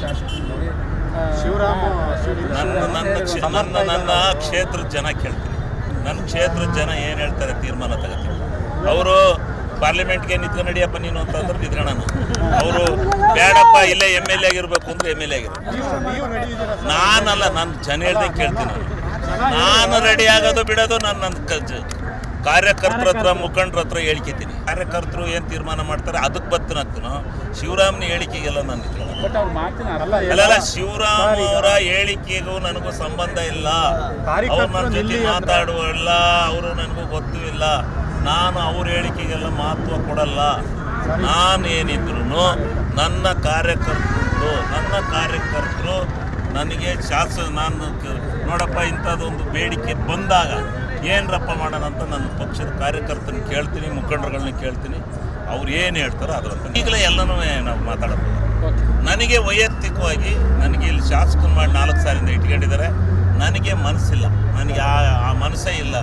ಶಾಸಕರು ಶಿವರಾಮ. ನನ್ನ ನನ್ನ ಕ್ಷೇ- ನನ್ನ ನನ್ನ ಕ್ಷೇತ್ರದ ಜನ ಕೇಳ್ತೀನಿ. ನನ್ನ ಕ್ಷೇತ್ರದ ಜನ ಏನು ಹೇಳ್ತಾರೆ ತೀರ್ಮಾನ ತಗೋತೀನಿ. ಅವರು ಪಾರ್ಲಿಮೆಂಟ್ಗೆ ನಿಂತ್ಕೊಂಡು ನಡಿಯಪ್ಪ ನೀನು ಅಂತಂದ್ರೆ ನಾನು. ಅವರು ಬೇಡಪ್ಪ ಇಲ್ಲೇ ಎಂ ಎಲ್ ಎ ಆಗಿರ್ಬೇಕು ಅಂದ್ರೆ ಎಂ ಎಲ್ ಎ ಆಗಿರ್ಬೇಕು. ನಾನಲ್ಲ ನಾನು ಜನ ಹೇಳ್ದೆ ಕೇಳ್ತೀನಿ ನಾನು ರೆಡಿ ಆಗೋದು ಬಿಡೋದು ನಾನು ನನ್ನ ಕಾರ್ಯಕರ್ತರ ಹತ್ರ ಮುಖಂಡ್ರ ಹತ್ರ ಹೇಳ್ಕೊತೀನಿ. ಕಾರ್ಯಕರ್ತರು ಏನು ತೀರ್ಮಾನ ಮಾಡ್ತಾರೆ? ಅದಕ್ಕೆ ಬತ್ತನಾಗ್ತೀನೋ ಶಿವರಾಮ್ನ ಹೇಳಿಕೆಗೆಲ್ಲ ನಾನು ಅಲ್ಲ ಶಿವರಾಮ್ ಅವರ ಹೇಳಿಕೆಗೂ ನನಗೂ ಸಂಬಂಧ ಇಲ್ಲ. ಅವ್ರು ನನ್ನ ಜೊತೆ ಮಾತಾಡುವಲ್ಲ ಅವರು ನನಗೂ ಗೊತ್ತೂ ಇಲ್ಲ. ನಾನು ಅವ್ರ ಹೇಳಿಕೆಗೆಲ್ಲ ಮಹತ್ವ ಕೊಡಲ್ಲ. ನಾನು ಏನಿದ್ರು ನನ್ನ ಕಾರ್ಯಕರ್ತರು ನನ್ನ ಕಾರ್ಯಕರ್ತರು ನನಗೆ ಶಾಸಕ ನಾನು ನೋಡಪ್ಪ ಇಂಥದ್ದೊಂದು ಬೇಡಿಕೆ ಬಂದಾಗ ಏನರಪ್ಪ ಮಾಡೋಣ ಅಂತ ನನ್ನ ಪಕ್ಷದ ಕಾರ್ಯಕರ್ತನ ಕೇಳ್ತೀನಿ, ಮುಖಂಡರುಗಳನ್ನ ಕೇಳ್ತೀನಿ. ಅವ್ರು ಏನು ಹೇಳ್ತಾರೋ ಅದರಂತ ಈಗಲೇ ಎಲ್ಲನೂ ನಾವು ಮಾತಾಡಬಹುದು. ನನಗೆ ವೈಯಕ್ತಿಕವಾಗಿ ನನಗೆ ಇಲ್ಲಿ ಶಾಸಕರು ಮಾಡಿ ನಾಲ್ಕು ಸಾರಿಂದ ಇಟ್ಕೊಂಡಿದ್ದಾರೆ. ನನಗೆ ಮನಸ್ಸಿಲ್ಲ. ನನಗೆ ಆ ಆ ಮನಸ್ಸೇ ಇಲ್ಲ.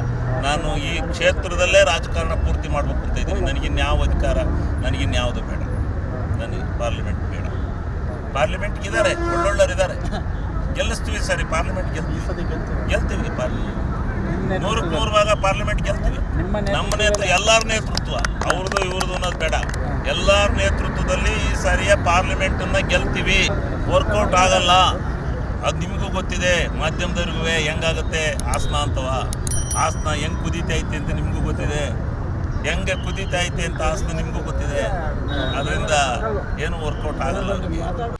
ನಾನು ಈ ಕ್ಷೇತ್ರದಲ್ಲೇ ರಾಜಕಾರಣ ಪೂರ್ತಿ ಮಾಡಬೇಕು ಅಂತ ಇದ್ದೀನಿ. ನನಗಿನ್ಯಾವ ಅಧಿಕಾರ, ನನಗಿನ್ಯಾವುದು ಬೇಡ. ನನಗೆ ಪಾರ್ಲಿಮೆಂಟ್ ಬೇಡ. ಪಾರ್ಲಿಮೆಂಟ್ಗೆ ಇದ್ದಾರೆ ಒಳ್ಳೊಳ್ಳರು ಇದ್ದಾರೆ. ಗೆಲ್ಲಿಸ್ತೀವಿ ಸರಿ ಪಾರ್ಲಿಮೆಂಟ್ ಗೆಲ್ತೀವಿ. ಪಾರ್ಲಿಮೆಂಟ್ ನೂರಕ್ಕೆ ನೂರು ಭಾಗ ಪಾರ್ಲಿಮೆಂಟ್ ಗೆಲ್ತೀವಿ. ನಮ್ಮ ನೇತೃತ್ವ ಎಲ್ಲರ ನೇತೃತ್ವ. ಅವ್ರದ್ದು ಇವ್ರದ್ದು ಅನ್ನೋದು ಬೇಡ. ಎಲ್ಲರ ನೇತೃತ್ವದಲ್ಲಿ ಈ ಸಾರಿಯ ಪಾರ್ಲಿಮೆಂಟನ್ನು ಗೆಲ್ತೀವಿ. ವರ್ಕೌಟ್ ಆಗಲ್ಲ. ಅದು ನಿಮಗೂ ಗೊತ್ತಿದೆ. ಮಾಧ್ಯಮದವ್ರಿಗೂ ಹೆಂಗಾಗುತ್ತೆ? ಆಸನ ಅಂತವ. ಆಸನ ಹೆಂಗೆ ಕುದೀತೈತೆ ಅಂತ ನಿಮಗೂ ಗೊತ್ತಿದೆ. ಹೆಂಗೆ ಕುದೀತೈತೆ ಅಂತ ಆಸನ ನಿಮಗೂ ಗೊತ್ತಿದೆ. ಅದರಿಂದ ಏನು ವರ್ಕೌಟ್ ಆಗಲ್ಲ. ಅವ್ರಿಗೆ